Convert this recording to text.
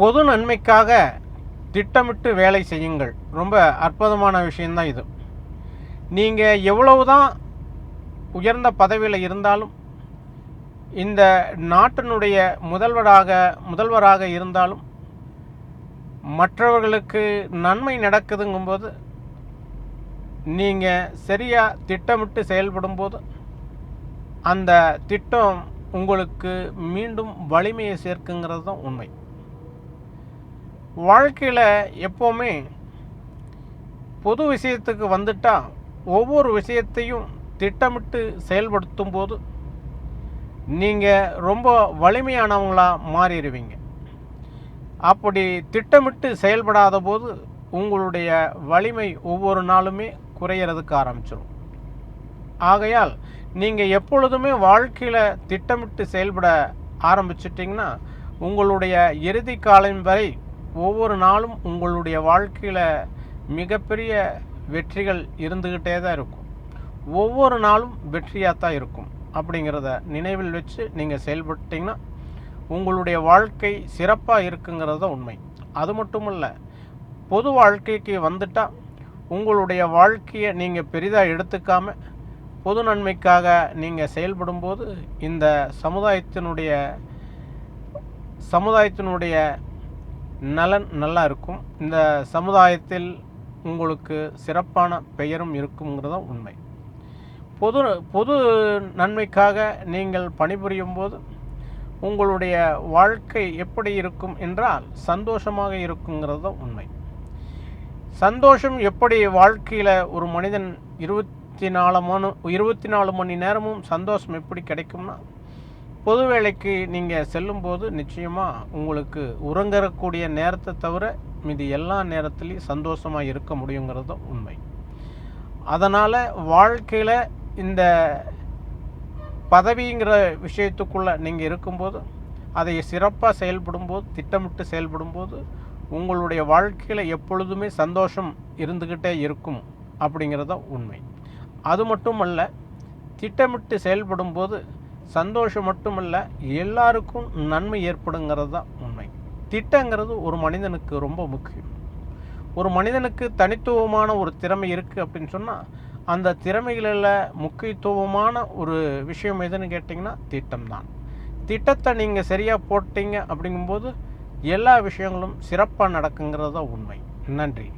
பொது நன்மைக்காக திட்டமிட்டு வேலை செய்யுங்கள். ரொம்ப அற்புதமான விஷயந்தான் இது. நீங்கள் எவ்வளவு தான் உயர்ந்த பதவியில் இருந்தாலும் இந்த நாட்டினுடைய முதல்வராக முதல்வராக இருந்தாலும் மற்றவர்களுக்கு நன்மை நடக்குதுங்கும்போது நீங்கள் சரியாக திட்டமிட்டு செயல்படும்போது அந்த திட்டம் உங்களுக்கு மீண்டும் வலிமையை சேர்க்குங்கிறது தான் உண்மை. வாழ்க்கையில் எப்போவுமே பொது விஷயத்துக்கு வந்துட்டால் ஒவ்வொரு விஷயத்தையும் திட்டமிட்டு செயல்படுத்தும் போது நீங்கள் ரொம்ப வலிமையானவங்களாக மாறிடுவீங்க. அப்படி திட்டமிட்டு செயல்படாத போது உங்களுடைய வலிமை ஒவ்வொரு நாளுமே குறையிறதுக்கு ஆரம்பிச்சிடும் ஆகையால் நீங்கள் எப்பொழுதுமே வாழ்க்கையில் திட்டமிட்டு செயல்பட ஆரம்பிச்சிட்டிங்கன்னா உங்களுடைய இறுதி காலம் வரை ஒவ்வொரு நாளும் உங்களுடைய வாழ்க்கையில் மிகப்பெரிய வெற்றிகள் இருந்துக்கிட்டே தான் இருக்கும். ஒவ்வொரு நாளும் வெற்றியாக தான் இருக்கும் அப்படிங்கிறத நினைவில் வச்சு நீங்கள் செயல்பட்டீங்கன்னா உங்களுடைய வாழ்க்கை சிறப்பாக இருக்குங்கிறது தான் உண்மை. அது மட்டும் இல்லை பொது வாழ்க்கைக்கு வந்துட்டால் உங்களுடைய வாழ்க்கையை நீங்கள் பெரிதாக எடுத்துக்காம பொது நன்மைக்காக நீங்கள் செயல்படும்போது இந்த சமுதாயத்தினுடைய சமுதாயத்தினுடைய நலன் நல்லா இருக்கும் இந்த சமுதாயத்தில் உங்களுக்கு சிறப்பான பெயரும் இருக்குங்கிறது உண்மை. பொது பொது நன்மைக்காக நீங்கள் பணிபுரியும் போது உங்களுடைய வாழ்க்கை எப்படி இருக்கும் என்றால் சந்தோஷமாக இருக்குங்கிறது தான் உண்மை. சந்தோஷம் எப்படி வாழ்க்கையில் ஒரு மனிதன் இருபத்தி நாலு மணி இருபத்தி நாலு மணி நேரமும் சந்தோஷம் எப்படி கிடைக்கும்னா பொது வேலைக்கு நீங்கள் செல்லும்போது நிச்சயமாக உங்களுக்கு உறங்கக்கூடிய நேரத்தை தவிர மீதி எல்லா நேரத்துலையும் சந்தோஷமாக இருக்க முடியுங்கிறது உண்மை. அதனால் வாழ்க்கையில் இந்த பதவிங்கிற விஷயத்துக்குள்ளே நீங்கள் இருக்கும்போது அதை சிறப்பாக செயல்படும்போது திட்டமிட்டு செயல்படும்போது உங்களுடைய வாழ்க்கையில் எப்பொழுதுமே சந்தோஷம் இருந்துக்கிட்டே இருக்கும் அப்படிங்கிறத உண்மை. அது மட்டுமல்ல திட்டமிட்டு செயல்படும்போது சந்தோஷம் மட்டுமல்ல எல்லாருக்கும் நன்மை ஏற்படுங்கிறது தான் உண்மை. திட்டங்கிறது ஒரு மனிதனுக்கு ரொம்ப முக்கியம். ஒரு மனிதனுக்கு தனித்துவமான ஒரு திறமை இருக்குது அப்படின்னு சொன்னால் அந்த திறமைகளில் முக்கியத்துவமான ஒரு விஷயம் எதுன்னு கேட்டிங்கன்னா திட்டம் தான் திட்டத்தை நீங்கள் சரியாக போட்டீங்க அப்படிங்கும்போது எல்லா விஷயங்களும் சிறப்பாக நடக்குங்கிறது தான் உண்மை. நன்றி.